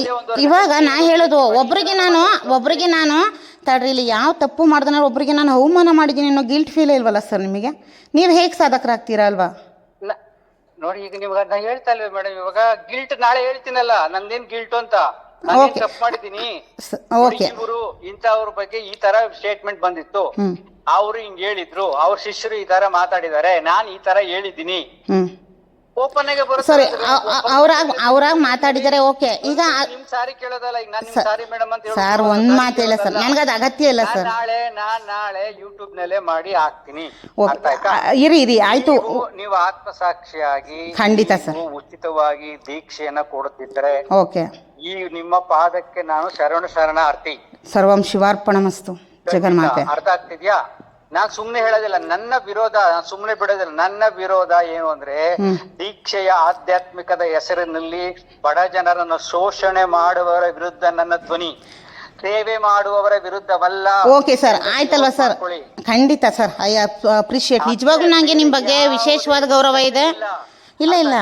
ಇವಾಗ. ನಾ ಹೇಳೋದು ಒಬ್ರಿಗೆ ನಾನು ಒಬ್ರಿಗೆ ನಾನು ತಡ್ರಿ ಇಲ್ಲಿ ಯಾವ ತಪ್ಪು ಮಾಡ್ದನ ಒಬ್ರಿಗೆ ನಾನು ಅವಮಾನ ಮಾಡಿದ್ದೀನಿ ಅನ್ನೋ ಗಿಲ್ಟ್ ಫೀಲ್ ಇಲ್ವಲ್ಲ ಸರ್ ನಿಮಗೆ? ನೀವು ಹೇಗೆ ಸಾಧಕರಾಗ್ತೀರಾ ಅಲ್ವಾ? ನೋಡಿ ಈಗ ನಿಮ್ಗೆ ನಾ ಹೇಳ್ತಾ ಇಲ್ವೇ ಮೇಡಮ್ ಇವಾಗ ಗಿಲ್ಟ್ ನಾಳೆ ಹೇಳ್ತೀನಲ್ಲ ನಂದೇನ್ ಗಿಲ್ಟ್ ಅಂತ? ನಾನೇನ್. ತಪ್ಪು ಮಾಡಿದೀನಿ ಓಕೆ. ಇಂಥವ್ರ ಬಗ್ಗೆ ಈ ತರ ಸ್ಟೇಟ್ಮೆಂಟ್ ಬಂದಿತ್ತು. ಅವರು ಹಿಂಗ್ ಹೇಳಿದ್ರು. ಅವ್ರ ಶಿಷ್ಯರು ಈ ತರ ಮಾತಾಡಿದ್ದಾರೆ. ನಾನ್ ಈ ತರ ಹೇಳಿದ್ದೀನಿ. ಸರಿ ಅವ್ರಾಗ ಅವ್ರಾಗ ಮಾತಾಡಿದರೆ ಓಕೆ. ಈಗ ಸಾರಿ ಕೇಳೋದಲ್ಲ ಈಗ ನಾನು ಸಾರಿ ಮೇಡಮ್ ಅಂತ ಸರ್ ಒಂದ್ ಇಲ್ಲ ಸರ್. ನನಗದು ಅಗತ್ಯ ಇಲ್ಲ ಸರ್. ನಾಳೆ ನಾನ್ ನಾಳೆ ಯೂಟ್ಯೂಬ್ ನಲ್ಲೇ ಮಾಡಿ ಹಾಕ್ತೀನಿ. ಇರಿ ಇರಿ ಆಯ್ತು. ನೀವು- ಆತ್ಮಸಾಕ್ಷಿಯಾಗಿ ಖಂಡಿತ ಸರ್. ಉಚಿತವಾಗಿ ದೀಕ್ಷೆಯನ್ನ ಕೊಡುತ್ತಿದ್ದರೆ ಓಕೆ. ಈ ನಿಮ್ಮ ಪಾದಕ್ಕೆ ನಾನು ಶರಣ ಶರಣಾರ್ಥಿ ಸರ್ವಂ ಶಿವಾರ್ಪಣಮಸ್ತು. ಜಗನ್ಮಾತೆ. ಅರ್ಥ ಆಗ್ತಿದ್ಯಾ? ನಾನ್ ಸುಮ್ನೆ ಹೇಳೋದಿಲ್ಲ ನನ್ನ ವಿರೋಧ ಸುಮ್ನೆ ಬಿಡೋದಿಲ್ಲ ನನ್ನ ವಿರೋಧ ಏನು ಅಂದ್ರೆ ದೀಕ್ಷೆಯ ಆಧ್ಯಾತ್ಮಿಕದ ಹೆಸರಿನಲ್ಲಿ ಬಡ ಜನರನ್ನು ಶೋಷಣೆ ಮಾಡುವವರ ವಿರುದ್ಧ ನನ್ನ ಧ್ವನಿ. ಸೇವೆ ಮಾಡುವವರ ವಿರುದ್ಧವಲ್ಲ. ಓಕೆ ಸರ್ ಆಯ್ತಲ್ವಾ ಸರ್. ಖಂಡಿತ ಸರ್ ಐ ಅಪ್ರಿಶಿಯೇಟ್ ನಿಜವಾಗ್ಲೂ ನಂಗೆ ನಿಮ್ ಬಗ್ಗೆ ವಿಶೇಷವಾದ ಗೌರವ ಇದೆ. ಇಲ್ಲ ಇಲ್ಲ.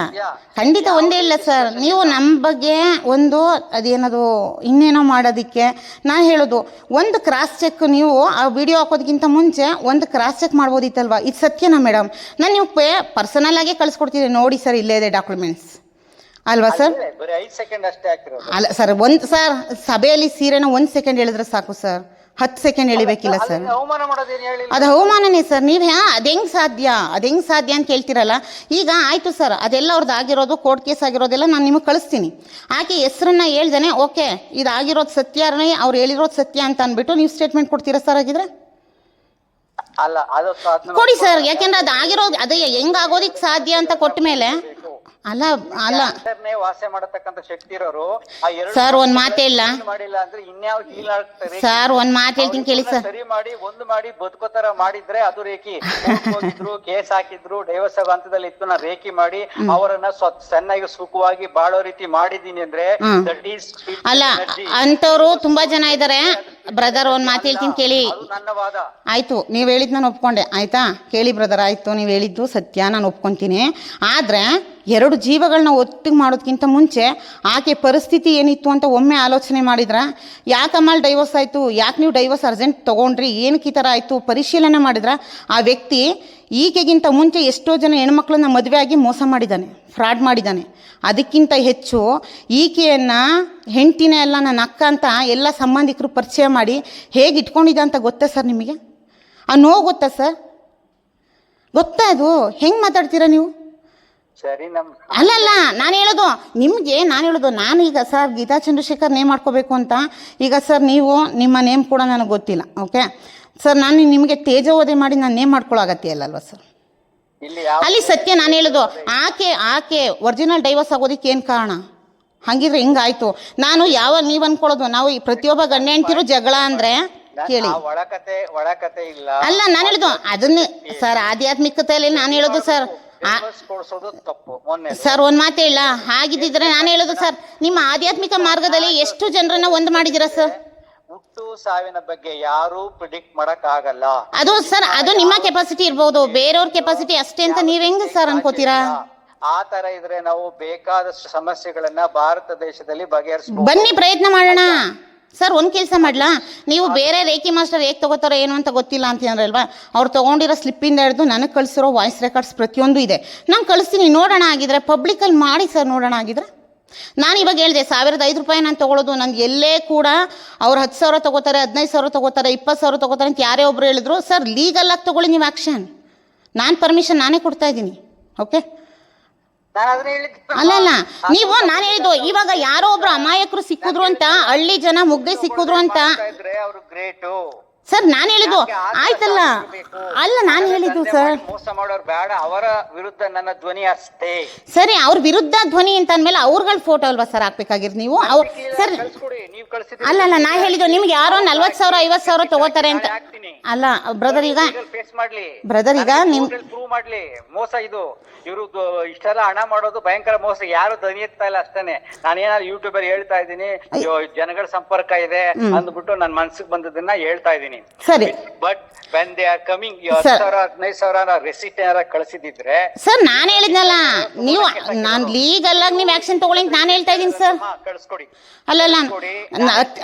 ಖಂಡಿತ ಒಂದೇ ಇಲ್ಲ ಸರ್. ನೀವು ನಮ್ಮ ಬಗ್ಗೆ ಒಂದು ಅದೇನದು ಇನ್ನೇನೋ ಮಾಡೋದಕ್ಕೆ ನಾನು ಹೇಳೋದು ಒಂದು ಕ್ರಾಸ್ ಚೆಕ್ ನೀವು ಆ ವಿಡಿಯೋ ಹಾಕೋದಕ್ಕಿಂತ ಮುಂಚೆ ಒಂದು ಕ್ರಾಸ್ ಚೆಕ್ ಮಾಡ್ಬೋದಿತ್ತಲ್ವಾ? ಇದು ಸತ್ಯನಾ ಮೇಡಮ್ ನಾನು ನೀವು ಪೇ ಪರ್ಸನಲ್ ಆಗೇ ಕಳಿಸ್ಕೊಡ್ತೀನಿ. ನೋಡಿ ಸರ್ ಇಲ್ಲೇ ಇದೆ ಡಾಕ್ಯುಮೆಂಟ್ಸ್ ಅಲ್ವಾ ಸರ್? ಸೆಕೆಂಡ್ ಅಷ್ಟೇ ಅಲ್ಲ ಸರ್ ಒಂದು ಸರ್ ಸಭೆಯಲ್ಲಿ ಸೀರೆನ ಒಂದು ಸೆಕೆಂಡ್ ಹೇಳಿದ್ರೆ ಸಾಕು ಸರ್. ಹತ್ತು ಸೆಕೆಂಡ್ ಎಳಿಬೇಕಿಲ್ಲ ಸರ್. ಅವಮಾನ ಮಾಡೋದೇನು ಅದು ಅವಮಾನನೇ ಸರ್. ನೀವು ಹ್ಯಾ ಅದು ಹೆಂಗೆ ಸಾಧ್ಯ? ಅದು ಹೆಂಗೆ ಸಾಧ್ಯ ಅಂತ ಕೇಳ್ತಿರಲ್ಲ? ಈಗ ಆಯಿತು ಸರ್. ಅದೆಲ್ಲ ಅವ್ರದ್ದು ಆಗಿರೋದು ಕೋರ್ಟ್ ಕೇಸ್ ಆಗಿರೋದೆಲ್ಲ ನಾನು ನಿಮಗೆ ಕಳಿಸ್ತೀನಿ. ಆಕೆ ಹೆಸ್ರನ್ನ ಹೇಳ್ದೇನೆ ಓಕೆ ಇದು ಆಗಿರೋದು ಸತ್ಯನೇ ಅವ್ರು ಹೇಳಿರೋದು ಸತ್ಯ ಅಂತ ಅಂದ್ಬಿಟ್ಟು ನೀವು ಸ್ಟೇಟ್ಮೆಂಟ್ ಕೊಡ್ತೀರಾ ಸರ್ ಆಗಿದ್ರೆ ಅಲ್ಲ ಅದು ಅದನ್ನ ಕೊಡಿ ಸರ್. ಯಾಕೆಂದ್ರೆ ಅದು ಆಗಿರೋದು ಅದೇ ಹೆಂಗಾಗೋದಿಕ್ಕೆ ಸಾಧ್ಯ ಅಂತ ಕೊಟ್ಟ ಮೇಲೆ ಅಲ್ಲ ಅಲ್ಲ. ಅಂತರ್ನೇ ವಾಸೆ ಮಾಡತಕ್ಕಂತ ಶಕ್ತಿ ಇರೋರು ಆ ಎರಡು ಸರ್ ಒಂದ್ ಮಾತೇ ಇಲ್ಲ ಮಾಡಿಲ್ಲ ಅಂದ್ರೆ ಇನ್ಯಾವ ಹೀಲ್ ಆಗ್ತಾರೆ? ಸರ್ ಒಂದ್ ಮಾತು ಹೇಳ್ತೀನಿ ಕೇಳಿ ಸರ್ ಸರಿ ಮಾಡಿ ಒಂದು ಮಾಡಿ ಬದುಕೋತರ ಮಾಡಿದ್ರೆ ಅದು ರೇಖಿ. ಹೋಗಿದ್ರು ಕೇಸ್ ಹಾಕಿದ್ರು ಡೈವರ್ಸ್ ಆಗೋ ಹಂತದಲ್ಲಿ ಇತ್ತು ನಾ ರೇಖಿ ಮಾಡಿ ಅವರನ್ನ ಸ್ವ ಚೆನ್ನಾಗಿ ಸುಖವಾಗಿ ಬಾಳೋ ರೀತಿ ಮಾಡಿದೀನಿ ಅಂದ್ರೆ. ದಟ್ ಈಸ್ ಅಲ್ಲ ಅಂತವ್ರು ತುಂಬಾ ಜನ ಇದ್ದಾರೆ ಬ್ರದರ್ ಒಂದು ಮಾತು ಹೇಳ್ತೀನಿ ಕೇಳಿ. ಆಯಿತು ನೀವು ಹೇಳಿದ್ದು ನಾನು ಒಪ್ಕೊಂಡೆ ಆಯಿತಾ? ಕೇಳಿ ಬ್ರದರ್ ಆಯಿತು ನೀವು ಹೇಳಿದ್ದು ಸತ್ಯ ನಾನು ಒಪ್ಕೊತೀನಿ. ಆದರೆ ಎರಡು ಜೀವಗಳನ್ನ ಒಟ್ಟಿಗೆ ಮಾಡೋದಕ್ಕಿಂತ ಮುಂಚೆ ಆಕೆ ಪರಿಸ್ಥಿತಿ ಏನಿತ್ತು ಅಂತ ಒಮ್ಮೆ ಆಲೋಚನೆ ಮಾಡಿದ್ರ? ಯಾಕಮ್ಮಲ್ಲಿ ಡೈವರ್ಸ್ ಆಯಿತು? ಯಾಕೆ ನೀವು ಡೈವರ್ಸ್ ಅರ್ಜೆಂಟ್ ತೊಗೊಂಡ್ರಿ? ಏನಕ್ಕೆ ಈ ಥರ ಆಯಿತು? ಪರಿಶೀಲನೆ ಮಾಡಿದ್ರ? ಆ ವ್ಯಕ್ತಿ ಈಕೆಗಿಂತ ಮುಂಚೆ ಎಷ್ಟೋ ಜನ ಹೆಣ್ಮಕ್ಳನ್ನ ಮದುವೆ ಆಗಿ ಮೋಸ ಮಾಡಿದ್ದಾನೆ ಫ್ರಾಡ್ ಮಾಡಿದ್ದಾನೆ. ಅದಕ್ಕಿಂತ ಹೆಚ್ಚು ಈಕೆಯನ್ನು ಹೆಂಡ್ತಿನೇ ಎಲ್ಲ ನನ್ನ ಅಕ್ಕ ಅಂತ ಎಲ್ಲ ಸಂಬಂಧಿಕರು ಪರಿಚಯ ಮಾಡಿ ಹೇಗೆ ಇಟ್ಕೊಂಡಿದ್ದ ಅಂತ ಗೊತ್ತಾ ಸರ್ ನಿಮಗೆ? ಆ ನೋವು ಗೊತ್ತಾ ಸರ್? ಗೊತ್ತಾ ಅದು? ಹೆಂಗೆ ಮಾತಾಡ್ತೀರಾ ನೀವು? ಸರಿ ಅಲ್ಲ ಅಲ್ಲಲ್ಲ ನಾನು ಹೇಳೋದು ನಿಮಗೆ ನಾನು ಹೇಳೋದು ನಾನು ಈಗ ಸರ್ ಗೀತಾ ಚಂದ್ರಶೇಖರ್ ನೇಮ್ ಮಾಡ್ಕೋಬೇಕು ಅಂತ ಈಗ ಸರ್ ನೀವು ನಿಮ್ಮ ನೇಮ್ ಕೂಡ ನನಗೆ ಗೊತ್ತಿಲ್ಲ ಓಕೆ ಸರ್ ನಾನು ನಿಮಗೆ ತೇಜೋವಧೆ ಮಾಡಿ ನಾನು ನೇಮ್ ಮಾಡ್ಕೊಳ್ಳೋ ಅಗತ್ಯ ಇಲ್ಲ ಅಲ್ವಾ ಸರ್? ಇಲ್ಲಿ ಯಾವ ಅಲ್ಲಿ ಸತ್ಯ ನಾನು ಹೇಳೋದು ಆಕೆ ಆಕೆ ಒರಿಜಿನಲ್ ಡೈವರ್ಸ್ ಆಗೋದಕ್ಕೆ ಏನು ಕಾರಣ? ಹಂಗಿದ್ರೆ ಹಿಂಗಾಯ್ತು ನಾನು ಯಾವ ನೀವು ಅನ್ಕೊಳ್ಳೋದು? ನಾವು ಈ ಪ್ರತಿಯೊಬ್ಬ ಗಂಡ ಹೆಂಡ್ತಿರು ಜಗಳ ಅಂದ್ರೆ ಕೇಳಿ. ಆ ಒಳಕತೆ ಒಳಕತೆ ಇಲ್ಲ. ಅಲ್ಲ ನಾನು ಹೇಳೋದು ಅದನ್ನೇ ಸರ್ ಆಧ್ಯಾತ್ಮಿಕತೆಯಲ್ಲಿ ನಾನು ಹೇಳೋದು ಸರ್ ಆ Divorce ಕೊಡ್ಸೋದು ತಪ್ಪು ಮೊನ್ನೆ. ಸರ್ ಒಂದ್ ಮಾತೇ ಇಲ್ಲ. ಹಾಗಿದ್ದಿದ್ರೆ ನಾನು ಹೇಳೋದು ಸರ್ ನಿಮ್ಮ ಆಧ್ಯಾತ್ಮಿಕ ಮಾರ್ಗದಲ್ಲಿ ಎಷ್ಟು ಜನರನ್ನ ಒಂದ್ ಮಾಡಿದ್ದೀರಾ ಸರ್? ಹುಟ್ಟು ಸಾವಿನ ಬಗ್ಗೆ ಯಾರು ಪ್ರಿಡಿಕ್ಟ್ ಮಾಡಕ್ ಆಗಲ್ಲ ಅದು ಸರ್ ಅದು ನಿಮ್ಮ ಕೆಪಾಸಿಟಿ ಇರ್ಬೋದು ಬೇರೆಯವ್ರ ಕೆಪಾಸಿಟಿ ಅಷ್ಟೇ ಅಂತ ನೀವ್ ಹೆಂಗ್ ಸರ್ ಅನ್ಕೋತೀರಾ? ಆ ತರ ಇದ್ರೆ ನಾವು ಬೇಕಾದಷ್ಟು ಸಮಸ್ಯೆಗಳನ್ನ ಭಾರತ ದೇಶದಲ್ಲಿ ಬಗೆಹರಿಸಬಹುದು ಬನ್ನಿ ಪ್ರಯತ್ನ ಮಾಡೋಣ. ಸರ್ ಒಂದ್ ಕೆಲಸ ಮಾಡ್ಲಾ? ನೀವು ಬೇರೆ ರೇಖಿ ಮಾಸ್ಟರ್ ಹೇಗೆ ತಗೋತಾರೋ ಏನು ಅಂತ ಗೊತ್ತಿಲ್ಲ ಅಂತಂದ್ರಲ್ವಾ ಅವ್ರು ತೊಗೊಂಡಿರೋ ಸ್ಲಿಪ್ಪಿಂದ ಹಿಡಿದು ನನಗೆ ಕಳಿಸಿರೋ ವಾಯ್ಸ್ ರೆಕಾರ್ಡ್ಸ್ ಪ್ರತಿಯೊಂದು ಇದೆ. ನಾನು ಕಳಿಸ್ತೀನಿ ನೋಡೋಣ ಆಗಿದ್ರೆ ಪಬ್ಲಿಕಲ್ಲಿ ಮಾಡಿ ಸರ್ ನೋಡೋಣ ಆಗಿದ್ರೆ. ನಾನು ಇವಾಗ ಹೇಳಿದೆ ಸಾವಿರದ ಐದು ರೂಪಾಯಿ ನಾನು ತೊಗೊಳೋದು ನನಗೆ ಎಲ್ಲೇ ಕೂಡ ಅವ್ರು ಹತ್ತು ಸಾವಿರ ತೊಗೋತಾರೆ ಹದಿನೈದು ಸಾವಿರ ತೊಗೋತಾರೆ ಇಪ್ಪತ್ತು ಸಾವಿರ ತೊಗೋತಾರೆ ಅಂತ ಯಾರೇ ಒಬ್ರು ಹೇಳಿದ್ರು ಸರ್ ಲೀಗಲ್ ಆಗಿ ತೊಗೊಳ್ಳಿ ನೀವು ಆ್ಯಕ್ಷನ್ ನಾನು ಪರ್ಮಿಷನ್ ನಾನೇ ಕೊಡ್ತಾ ಇದ್ದೀನಿ. ಓಕೆ ಅಲ್ಲ ಅಲ್ಲ. ನೀವು ನಾನು ಹೇಳಿದ್ದು ಇವಾಗ ಯಾರೋ ಒಬ್ರು ಅಮಾಯಕರು ಸಿಕ್ಕಿದ್ರು ಅಂತ ಹಳ್ಳಿ ಜನ ಮುಗ್ದೆ ಸಿಕ್ಕಿದ್ರು ಅಂತ ಸರ್ ನಾನು ಹೇಳಿದ್ದು ಆಯ್ತಲ್ಲ? ಅಲ್ಲ ನಾನು ಹೇಳಿದ್ದು ಸರ್. ಮೋಸ ಮಾಡೋರು ಬೇಡ ಅವರ ವಿರುದ್ಧ ನನ್ನ ಧ್ವನಿ ಅಷ್ಟೇ. ಸರಿ ಅವ್ರ ವಿರುದ್ಧ ಧ್ವನಿ ಅಂತ ಅಂದ್ಮೇಲೆ ಅವ್ರಗಳ ಫೋಟೋ ಅಲ್ವಾ ಸರ್ ಹಾಕ್ಬೇಕಾಗಿರ್ ನೀವು? ಅವ್ರು ಸರ್ ಕಳ್ಸ್ಕೊಡಿ ನೀವ್ ಕಳ್ಸಿದ್ರೆ ಅಲ್ಲ ಅಲ್ಲ ನಾ ಹೇಳಿದ್ದು ನಿಮ್ಗೆ ಯಾರೋ ನಲ್ವತ್ ಸಾವಿರ ಐವತ್ ಸಾವಿರ ತಗೋತಾರೆ ಅಂತ. ಅಲ್ಲ ಬ್ರದರ್ ಈಗ ಫೇಸ್ ಮಾಡ್ಲಿ. ಬ್ರದರ್ ಈಗ ನಿಮ್ ಪ್ರೂವ್ ಮಾಡ್ಲಿ. ಮೋಸ ಇದು. ಇವರು ಇಷ್ಟೆಲ್ಲ ಹಣ ಮಾಡೋದು ಭಯಂಕರ ಮೋಸ. ಯಾರು ಧ್ವನಿ ಎತ್ತಾ ಇಲ್ಲ ಅಷ್ಟೇನೆ. ನಾನೇನಾದ್ರು ಯೂಟ್ಯೂಬರ್ ಹೇಳ್ತಾ ಇದ್ದೀನಿ ಜನಗಳ ಸಂಪರ್ಕ ಇದೆ ಅಂದ್ಬಿಟ್ಟು ನನ್ನ ಮನ್ಸಿಗೆ ಬಂದದನ್ನ ಹೇಳ್ತಾ ಇದ್ದೀನಿ. ಸರಿ. But when they are coming. ಹತ್ತು ಸಾವಿರ ಹದಿನೈದು ಸಾವಿರ ರೆಸಿಟ್ ಏನಾರ ಕಳಿಸಿದಿದ್ರೆ ಸರ್ ನಾನು ಹೇಳಿದ್ನಲ್ಲ ನೀವು ನಾನು ಲೀಗಲ್ ಆಗಿ ನೀವು ಆಕ್ಷನ್ ತಗೊಳ್ಳಿ ಅಂತ ನಾನು ಹೇಳ್ತಾ ಇದ್ದೀನಿ ಸರ್. ಕಳಿಸ್ಕೊಡಿ. ಅಲ್ಲಲ್ಲ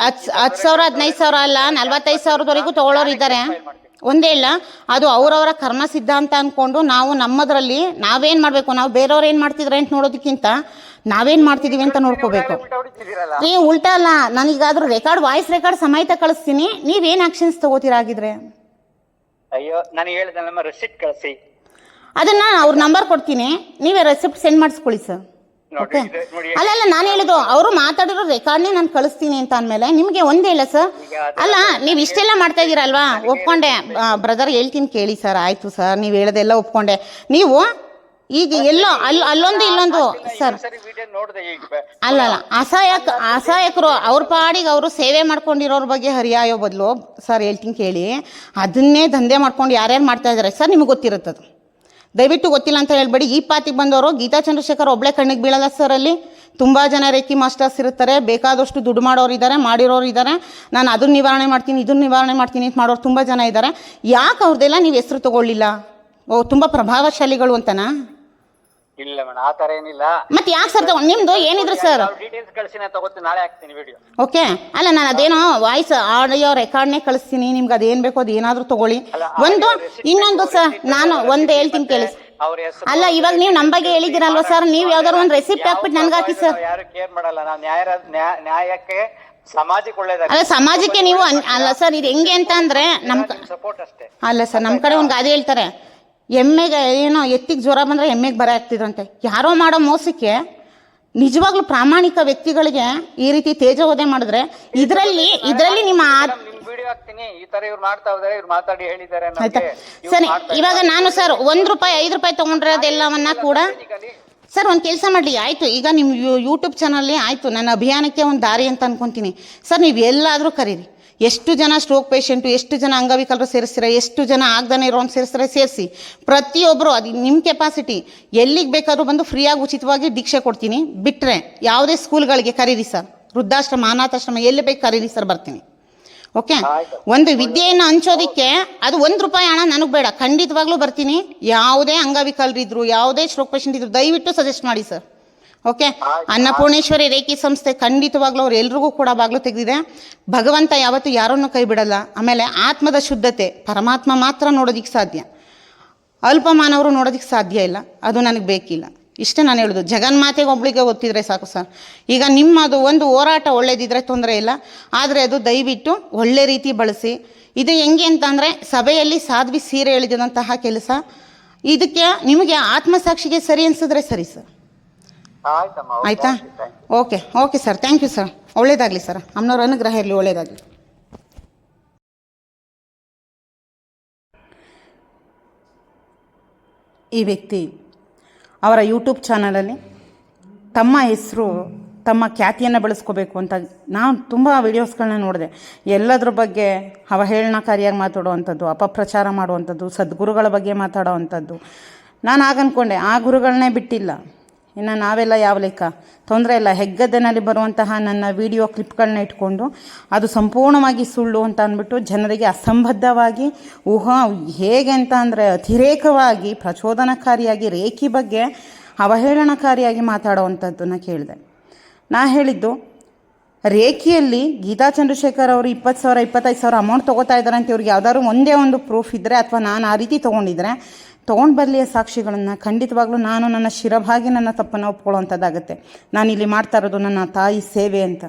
ಹತ್ತು ಹತ್ತು ಸಾವಿರ ಹದಿನೈದು ಸಾವಿರ ಅಲ್ಲ ನಲ್ವತ್ತೈದು ಸಾವಿರದವರೆಗೂ ತಗೊಳ್ಳೋರು ಇದ್ದಾರೆ. ಒಂದೇ ಇಲ್ಲ ಅದು ಅವರವರ ಕರ್ಮ ಸಿದ್ಧಾಂತ ಅನ್ಕೊಂಡು ನಾವು ನಮ್ಮದ್ರಲ್ಲಿ ನಾವೇನ್ ಮಾಡಬೇಕು? ನಾವು ಬೇರೆಯವ್ರು ಏನು ಮಾಡ್ತಿದ್ರೆ ಅಂತ ನೋಡೋದಕ್ಕಿಂತ ನಾವೇನು ಮಾಡ್ತಿದ್ದೀವಿ ಅಂತ ನೋಡ್ಕೋಬೇಕು. ನೀವು ಉಲ್ಟಾ ಅಲ್ಲ ನನಗಾದ್ರೂ ರೆಕಾರ್ಡ್ ವಾಯ್ಸ್ ರೆಕಾರ್ಡ್ ಸಮೇತ ಕಳಿಸ್ತೀನಿ. ನೀವೇನು ಆಕ್ಷನ್ಸ್ ತಗೋತೀರಾಗಿದ್ರೆ ಅಯ್ಯೋ ನಾನು ಹೇಳಿದ ರೆಸಿಪ್ಟ್ ಕಳಿಸಿ. ಅದನ್ನ ಅವ್ರ ನಂಬರ್ ಕೊಡ್ತೀನಿ. ನೀವೇ ರೆಸಿಪ್ಟ್ ಸೆಂಡ್ ಮಾಡಿಸ್ಕೊಳ್ಳಿ ಸರ್ ಓಕೆ ಅಲ್ಲ ಅಲ್ಲ ನಾನು ಹೇಳಿದ್ದು ಅವರು ಮಾತಾಡಿರೋ ರೆಕಾರ್ಡ್ನೇ ನಾನು ಕಳಿಸ್ತೀನಿ ಅಂತ ಅಂದಮೇಲೆ ನಿಮಗೆ ಒಂದೇ ಇಲ್ಲ ಸರ್ ಅಲ್ಲ ನೀವು ಇಷ್ಟೆಲ್ಲ ಮಾಡ್ತಾ ಇದ್ದೀರಲ್ವಾ? ಒಪ್ಕೊಂಡೆ. ಬ್ರದರ್ ಹೇಳ್ತೀನಿ ಕೇಳಿ ಸರ್ ಆಯಿತು ಸರ್ ನೀವು ಹೇಳೋದೆಲ್ಲ ಒಪ್ಕೊಂಡೆ. ನೀವು ಈಗ ಎಲ್ಲೋ ಅಲ್ಲಿ ಅಲ್ಲೊಂದು ಇಲ್ಲೊಂದು ಸರ್. ಅಲ್ಲ ಅಲ್ಲ ಅಸಹಾಯಕ ಅಸಹಾಯಕರು ಅವ್ರ ಪಾಡಿಗೆ ಅವರು ಸೇವೆ ಮಾಡ್ಕೊಂಡಿರೋರ ಬಗ್ಗೆ ಹರಿಯಾಯೋ ಬದಲು ಸರ್ ಹೇಳ್ತೀನಿ ಕೇಳಿ. ಅದನ್ನೇ ದಂಧೆ ಮಾಡ್ಕೊಂಡು ಯಾರ್ಯಾರು ಮಾಡ್ತಾ ಇದ್ದಾರೆ ಸರ್ ನಿಮಗೆ ಗೊತ್ತಿರುತ್ತದು ದಯವಿಟ್ಟು ಗೊತ್ತಿಲ್ಲ ಅಂತ ಹೇಳ್ಬೇಡಿ. ಈ ಪಾತಿಗೆ ಬಂದವರು ಗೀತಾ ಚಂದ್ರಶೇಖರ್ ಒಬ್ಳೆ ಕಣ್ಣಿಗೆ ಬೀಳಲ್ಲ ಸರ್ ಅಲ್ಲಿ. ತುಂಬ ಜನ ರೇಖಿ ಮಾಸ್ಟರ್ಸ್ ಇರ್ತಾರೆ. ಬೇಕಾದಷ್ಟು ದುಡ್ಡು ಮಾಡೋರು ಇದ್ದಾರೆ ಮಾಡಿರೋರು ಇದ್ದಾರೆ ನಾನು ಅದನ್ನ ನಿವಾರಣೆ ಮಾಡ್ತೀನಿ ಇದನ್ನ ನಿವಾರಣೆ ಮಾಡ್ತೀನಿ ಅಂತ ಮಾಡೋರು ತುಂಬ ಜನ ಇದ್ದಾರೆ ಯಾಕೆ ಅವ್ರದ್ದೆಲ್ಲ ನೀವು ಹೆಸರು ತಗೊಳ್ಳಿಲ್ಲ? ಓ ತುಂಬ ಪ್ರಭಾವಶಾಲಿಗಳು ಅಂತನಾ? ಇಲ್ಲ ಮೇಡಮ್ ಆ ತರ ಏನಿಲ್ಲ. ಮತ್ತೆ ಯಾಕೆ ಸರ್ ತಗೊಂಡು ನಿಮ್ಮದು ಏನಿದ್ರು ಸರ್? ಡೀಟೇಲ್ಸ್ ಕಳಿಸಿ ನಾನು ತಗೋತೀನಿ ನಾಳೆ ಹಾಕ್ತೀನಿ ವಿಡಿಯೋ ಓಕೆ. ಅಲ್ಲ ನಾನು ಅದೇನೋ ವಾಯ್ಸ್ ಆಡಿಯೋ ರೆಕಾರ್ಡ್ನೇ ಕಳಿಸ್ತೀನಿ ನಿಮ್ಗೆ ಅದೇನ್ ಬೇಕೋ ಅದು ಏನಾದರೂ ತಗೊಳ್ಳಿ. ಒಂದು ಇನ್ನೊಂದು ಸರ್ ನಾನು ಒಂದು ಹೇಳ್ತೀನಿ ಕೇಳಿ ಅಲ್ಲ ಇವಾಗ ನೀವು ನಮ್ಮ ಬಗ್ಗೆ ಹೇಳಿದಿರಲ್ವ ಸರ್? ನೀವು ಯಾವ್ದಾದ್ರು ಒಂದು ರೆಸಿಪಿ ಹಾಕ್ಬಿಟ್ಟು ನನ್ಗೆ ಹಾಕಿ ಸರ್. ಯಾರು ಕೇರ್ ಮಾಡಲ್ಲ ನಾವು ನ್ಯಾಯ ನ್ಯಾಯ- ನ್ಯಾಯಕ್ಕೆ ಸಮಾಜಕ್ಕೆ ಒಳ್ಳೇದಾಗ ಅಲ್ಲ ಸಮಾಜಕ್ಕೆ ನೀವು ಅಲ್ಲ ಸರ್ ಇದು ಹೆಂಗೆ ಅಂತ ಅಂದ್ರೆ ನಮ್ಮ ಸಪೋರ್ಟ್ ಅಷ್ಟೇ. ಅಲ್ಲ ಸರ್ ನಮ್ಮ ಕಡೆ ಒಂದು ಗಾದೆ ಹೇಳ್ತಾರೆ. ಎಮ್ಮೆಗೆ ಏನೋ ಎತ್ತಿಗೆ ಜ್ವರ ಬಂದರೆ ಎಮ್ಮೆಗೆ ಬರ ಆಗ್ತಿದ್ರಂತೆ. ಯಾರೋ ಮಾಡೋ ಮೋಸಕ್ಕೆ ನಿಜವಾಗ್ಲೂ ಪ್ರಾಮಾಣಿಕ ವ್ಯಕ್ತಿಗಳಿಗೆ ಈ ರೀತಿ ತೇಜೋವಧೆ ಮಾಡಿದ್ರೆ ಇದರಲ್ಲಿ ಇದರಲ್ಲಿ ನಿಮ್ಮ ಆಯ್ತಾ? ಸರಿ ಇವಾಗ ನಾನು ಸರ್ ಒಂದ್ ರೂಪಾಯಿ ಐದು ರೂಪಾಯಿ ತೊಗೊಂಡಿರೋದೆಲ್ಲವನ್ನ ಕೂಡ ಸರ್ ಒಂದು ಕೆಲಸ ಮಾಡಲಿ. ಆಯಿತು ಈಗ ನಿಮ್ಮ ಯೂಟ್ಯೂಬ್ ಚಾನಲ್ಲಿ ಆಯಿತು. ನನ್ನ ಅಭಿಯಾನಕ್ಕೆ ಒಂದು ದಾರಿ ಅಂತ ಅನ್ಕೊಂತೀನಿ. ಸರ್ ನೀವು ಎಲ್ಲಾದರೂ ಕರೀರಿ. ಎಷ್ಟು ಜನ ಸ್ಟ್ರೋಕ್ ಪೇಷಂಟು ಎಷ್ಟು ಜನ ಅಂಗವಿಕಲರು ಸೇರಿಸ್ತೀರ ಎಷ್ಟು ಜನ ಆಗ್ದಾನೆ ಇರೋನ್ ಸೇರಿಸ್ತಾರೆ ಸೇರಿಸಿ. ಪ್ರತಿಯೊಬ್ಬರು ಅದು ನಿಮ್ಮ ಕೆಪಾಸಿಟಿ ಎಲ್ಲಿಗೆ ಬೇಕಾದರೂ ಬಂದು ಫ್ರೀಯಾಗಿ ಉಚಿತವಾಗಿ ದೀಕ್ಷೆ ಕೊಡ್ತೀನಿ. ಬಿಟ್ಟರೆ ಯಾವುದೇ ಸ್ಕೂಲ್ಗಳಿಗೆ ಕರೀರಿ ಸರ್ ವೃದ್ಧಾಶ್ರಮ ಅನಾಥಾಶ್ರಮ ಎಲ್ಲಿ ಬೇಕು ಕರೀರಿ ಸರ್ ಬರ್ತೀನಿ. ಓಕೆ ಒಂದು ವಿದ್ಯೆಯನ್ನು ಹಂಚೋದಿಕ್ಕೆ ಅದು ಒಂದು ರೂಪಾಯಿ ಹಣ ನನಗೆ ಬೇಡ. ಖಂಡಿತವಾಗ್ಲೂ ಬರ್ತೀನಿ. ಯಾವುದೇ ಅಂಗವಿಕಲರಿದ್ರು ಯಾವುದೇ ಸ್ಟ್ರೋಕ್ ಪೇಷಂಟ್ ಇದ್ರು ದಯವಿಟ್ಟು ಸಜೆಸ್ಟ್ ಮಾಡಿ ಸರ್ ಓಕೆ ಅನ್ನಪೂರ್ಣೇಶ್ವರಿ ರೇಖಿ ಸಂಸ್ಥೆ ಖಂಡಿತವಾಗ್ಲೂ ಅವ್ರು ಎಲ್ರಿಗೂ ಕೂಡ ಬಾಗ್ಲು ತೆಗೆದಿದೆ. ಭಗವಂತ ಯಾವತ್ತೂ ಯಾರನ್ನು ಕೈ ಬಿಡಲ್ಲ. ಆಮೇಲೆ ಆತ್ಮದ ಶುದ್ಧತೆ ಪರಮಾತ್ಮ ಮಾತ್ರ ನೋಡೋದಿಕ್ಕೆ ಸಾಧ್ಯ. ಅಲ್ಪ ಮಾನವರು ನೋಡೋದಕ್ಕೆ ಸಾಧ್ಯ ಇಲ್ಲ. ಅದು ನನಗೆ ಬೇಕಿಲ್ಲ. ಇಷ್ಟೇ ನಾನು ಹೇಳೋದು. ಜಗನ್ಮಾತೆಗೆ ಒಬ್ಬಳಿಗೆ ಗೊತ್ತಿದ್ರೆ ಸಾಕು ಸರ್. ಈಗ ನಿಮ್ಮದು ಒಂದು ಹೋರಾಟ ಒಳ್ಳೇದಿದ್ರೆ ತೊಂದರೆ ಇಲ್ಲ. ಆದರೆ ಅದು ದಯವಿಟ್ಟು ಒಳ್ಳೆ ರೀತಿ ಬಳಸಿ. ಇದು ಹೆಂಗೆ ಅಂತಂದರೆ ಸಭೆಯಲ್ಲಿ ಸಾಧ್ವಿ ಸೀರೆ ಎಳೆದಂತಹ ಕೆಲಸ. ಇದಕ್ಕೆ ನಿಮಗೆ ಆತ್ಮಸಾಕ್ಷಿಗೆ ಸರಿ ಅನಿಸಿದ್ರೆ ಸರಿ ಸರ್. ಆಯಿತಾ? Okay, okay sir thank you sir. ಒಳ್ಳೇದಾಗಲಿ ಸರ್. ಅಮ್ಮನವ್ರ ಅನುಗ್ರಹ ಇರಲಿ ಒಳ್ಳೇದಾಗಲಿ. ಈ ವ್ಯಕ್ತಿ ಅವರ ಯೂಟ್ಯೂಬ್ ಚಾನಲಲ್ಲಿ ತಮ್ಮ ಹೆಸರು ತಮ್ಮ ಖ್ಯಾತಿಯನ್ನು ಬೆಳೆಸ್ಕೋಬೇಕು ಅಂತ ನಾನು ತುಂಬ ವೀಡಿಯೋಸ್ಗಳನ್ನ ನೋಡಿದೆ. ಎಲ್ಲದ್ರ ಬಗ್ಗೆ ಅವಹೇಳನಕಾರಿಯಾಗಿ ಮಾತಾಡುವಂಥದ್ದು ಅಪಪ್ರಚಾರ ಮಾಡುವಂಥದ್ದು ಸದ್ಗುರುಗಳ ಬಗ್ಗೆ ಮಾತಾಡೋವಂಥದ್ದು. ನಾನು ಆಗ ಅಂದ್ಕೊಂಡೆ ಆ ಗುರುಗಳನ್ನೇ ಬಿಟ್ಟಿಲ್ಲ. ಇನ್ನು ನಾವೆಲ್ಲ ಯಾವ ಲೆಕ್ಕ? ತೊಂದರೆ ಇಲ್ಲ. ಹೆಗ್ಗದ್ದೆನಲ್ಲಿ ಬರುವಂತಹ ನನ್ನ ವಿಡಿಯೋ ಕ್ಲಿಪ್ಗಳನ್ನ ಇಟ್ಕೊಂಡು ಅದು ಸಂಪೂರ್ಣವಾಗಿ ಸುಳ್ಳು ಅಂತ ಅಂದ್ಬಿಟ್ಟು ಜನರಿಗೆ ಅಸಂಬದ್ಧವಾಗಿ, ಊಹಾ, ಹೇಗೆ ಅಂತ ಅಂದರೆ ಅತಿರೇಕವಾಗಿ, ಪ್ರಚೋದನಕಾರಿಯಾಗಿ, ರೇಖಿ ಬಗ್ಗೆ ಅವಹೇಳನಕಾರಿಯಾಗಿ ಮಾತಾಡುವಂಥದ್ದನ್ನು ಕೇಳಿದೆ. ನಾ ಹೇಳಿದ್ದು, ರೇಖಿಯಲ್ಲಿ ಗೀತಾ ಚಂದ್ರಶೇಖರ್ ಅವರು ಇಪ್ಪತ್ತು ಸಾವಿರ, ಇಪ್ಪತ್ತೈದು ಸಾವಿರ ಅಮೌಂಟ್ ತೊಗೋತಾ ಇದ್ದಾರೆ ಅಂತ ಇವ್ರಿಗೆ ಯಾವ್ದಾದ್ರು ಒಂದೇ ಒಂದು ಪ್ರೂಫ್ ಇದ್ದರೆ ಅಥವಾ ನಾನು ಆ ರೀತಿ ತೊಗೊಂಡಿದ್ರೆ ತೊಗೊಂಡು ಬರಲಿಯ ಸಾಕ್ಷಿಗಳನ್ನು. ಖಂಡಿತವಾಗ್ಲೂ ನಾನು ನನ್ನ ಶಿರಭಾಗಿ ನನ್ನ ತಪ್ಪನ್ನು ಒಪ್ಕೊಳ್ಳೋವಂಥದ್ದಾಗುತ್ತೆ ನಾನು ಇಲ್ಲಿ ಮಾಡ್ತಾ ಇರೋದು ನನ್ನ ತಾಯಿ ಸೇವೆ ಅಂತ.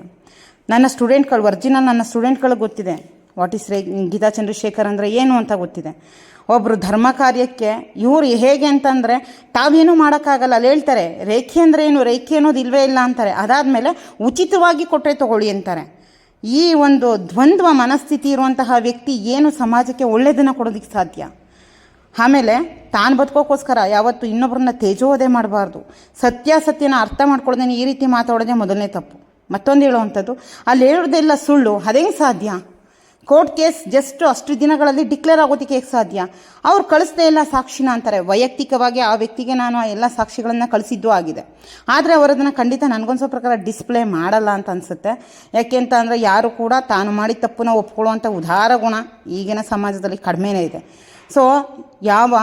ನನ್ನ ಸ್ಟೂಡೆಂಟ್ಗಳು, ಒರ್ಜಿನಲ್ ನನ್ನ ಸ್ಟೂಡೆಂಟ್ಗಳಿಗೆ ಗೊತ್ತಿದೆ. ವಾಟ್ ಈಸ್ ರೇ ಗೀತಾ ಚಂದ್ರಶೇಖರ್ ಅಂದರೆ ಏನು ಅಂತ ಗೊತ್ತಿದೆ. ಒಬ್ಬರು ಧರ್ಮ ಕಾರ್ಯಕ್ಕೆ ಇವರು ಹೇಗೆ ಅಂತಂದರೆ ತಾವೇನು ಮಾಡೋಕ್ಕಾಗಲ್ಲ. ಅಲ್ಲಿ ಹೇಳ್ತಾರೆ, ರೇಖೆ ಅಂದರೆ ಏನು? ರೇಖೆ ಅನ್ನೋದು ಇಲ್ವೇ ಇಲ್ಲ ಅಂತಾರೆ. ಅದಾದಮೇಲೆ ಉಚಿತವಾಗಿ ಕೊಟ್ಟರೆ ತಗೊಳ್ಳಿ ಅಂತಾರೆ. ಈ ಒಂದು ದ್ವಂದ್ವ ಮನಸ್ಥಿತಿ ಇರುವಂತಹ ವ್ಯಕ್ತಿ ಏನು ಸಮಾಜಕ್ಕೆ ಒಳ್ಳೆಯದನ್ನು ಕೊಡೋದಕ್ಕೆ ಸಾಧ್ಯ? ಆಮೇಲೆ ತಾನು ಬದುಕೋಕ್ಕೋಸ್ಕರ ಯಾವತ್ತು ಇನ್ನೊಬ್ಬರನ್ನ ತೇಜೋವಧೆ ಮಾಡಬಾರ್ದು. ಸತ್ಯಾಸತ್ಯನ ಅರ್ಥ ಮಾಡ್ಕೊಳ್ಳೋದೇನೆ ಈ ರೀತಿ ಮಾತಾಡೋದೇ ಮೊದಲನೇ ತಪ್ಪು. ಮತ್ತೊಂದು ಹೇಳುವಂಥದ್ದು, ಅಲ್ಲಿ ಹೇಳೋದೆಲ್ಲ ಸುಳ್ಳು ಅದೇಂಗೆ ಸಾಧ್ಯ? ಕೋರ್ಟ್ ಕೇಸ್ ಜಸ್ಟ್ ಅಷ್ಟು ದಿನಗಳಲ್ಲಿ ಡಿಕ್ಲೇರ್ ಆಗೋದಕ್ಕೆ ಹೇಗೆ ಸಾಧ್ಯ? ಅವ್ರು ಕಳಿಸ್ದೇ ಇಲ್ಲ ಸಾಕ್ಷಿನ ಅಂತಾರೆ. ವೈಯಕ್ತಿಕವಾಗಿ ಆ ವ್ಯಕ್ತಿಗೆ ನಾನು ಆ ಎಲ್ಲ ಸಾಕ್ಷಿಗಳನ್ನು ಕಳಿಸಿದ್ದು ಆಗಿದೆ. ಆದರೆ ಅವರದನ್ನು ಖಂಡಿತ ನನಗೊಂದು ಪ್ರಕಾರ ಡಿಸ್ಪ್ಲೇ ಮಾಡಲ್ಲ ಅಂತ ಅನಿಸುತ್ತೆ. ಯಾಕೆ ಅಂತ ಅಂದರೆ ಯಾರು ಕೂಡ ತಾನು ಮಾಡಿದ ತಪ್ಪನ್ನ ಒಪ್ಕೊಳ್ಳುವಂಥ ಉದಾರ ಗುಣ ಈಗಿನ ಸಮಾಜದಲ್ಲಿ ಕಡಿಮೆನೇ ಇದೆ. ಸೊ ಯಾವ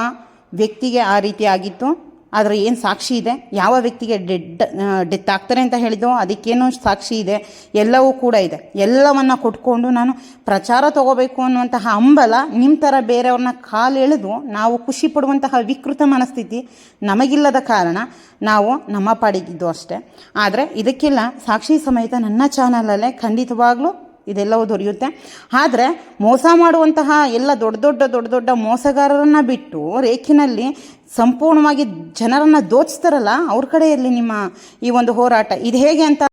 ವ್ಯಕ್ತಿಗೆ ಆ ರೀತಿ ಆಗಿತ್ತು? ಆದರೆ ಏನು ಸಾಕ್ಷಿ ಇದೆ? ಯಾವ ವ್ಯಕ್ತಿಗೆ ಡೆಡ್ ಡೆತ್ ಆಗ್ತಾರೆ ಅಂತ ಹೇಳಿದೋ ಅದಕ್ಕೇನು ಸಾಕ್ಷಿ ಇದೆ. ಎಲ್ಲವೂ ಕೂಡ ಇದೆ. ಎಲ್ಲವನ್ನು ಕೊಟ್ಕೊಂಡು ನಾನು ಪ್ರಚಾರ ತಗೋಬೇಕು ಅನ್ನುವಂತಹ ಹಂಬಲ ನಿಮ್ಮ ಥರ ಬೇರೆಯವ್ರನ್ನ ಕಾಲು ಎಳೆದು ನಾವು ಖುಷಿ ಪಡುವಂತಹ ವಿಕೃತ ಮನಸ್ಥಿತಿ ನಮಗಿಲ್ಲದ ಕಾರಣ ನಾವು ನಮ್ಮ ಪಾಡಿಗಿದ್ದು ಅಷ್ಟೇ. ಆದರೆ ಇದಕ್ಕೆಲ್ಲ ಸಾಕ್ಷಿ ಸಮೇತ ನನ್ನ ಚಾನಲಲ್ಲೇ ಖಂಡಿತವಾಗ್ಲೂ ಇದೆಲ್ಲವೂ ದೊರೆಯುತ್ತೆ. ಆದರೆ ಮೋಸ ಮಾಡುವಂತಹ ಎಲ್ಲ ದೊಡ್ಡ ದೊಡ್ಡ ದೊಡ್ಡ ದೊಡ್ಡ ಮೋಸಗಾರರನ್ನು ಬಿಟ್ಟು ರೇಖಿನಲ್ಲಿ ಸಂಪೂರ್ಣವಾಗಿ ಜನರನ್ನು ದೋಚ್ತಾರಲ್ಲ ಅವ್ರ ಕಡೆ ಇರಲಿ ನಿಮ್ಮ ಈ ಒಂದು ಹೋರಾಟ. ಇದು ಹೇಗೆ ಅಂತ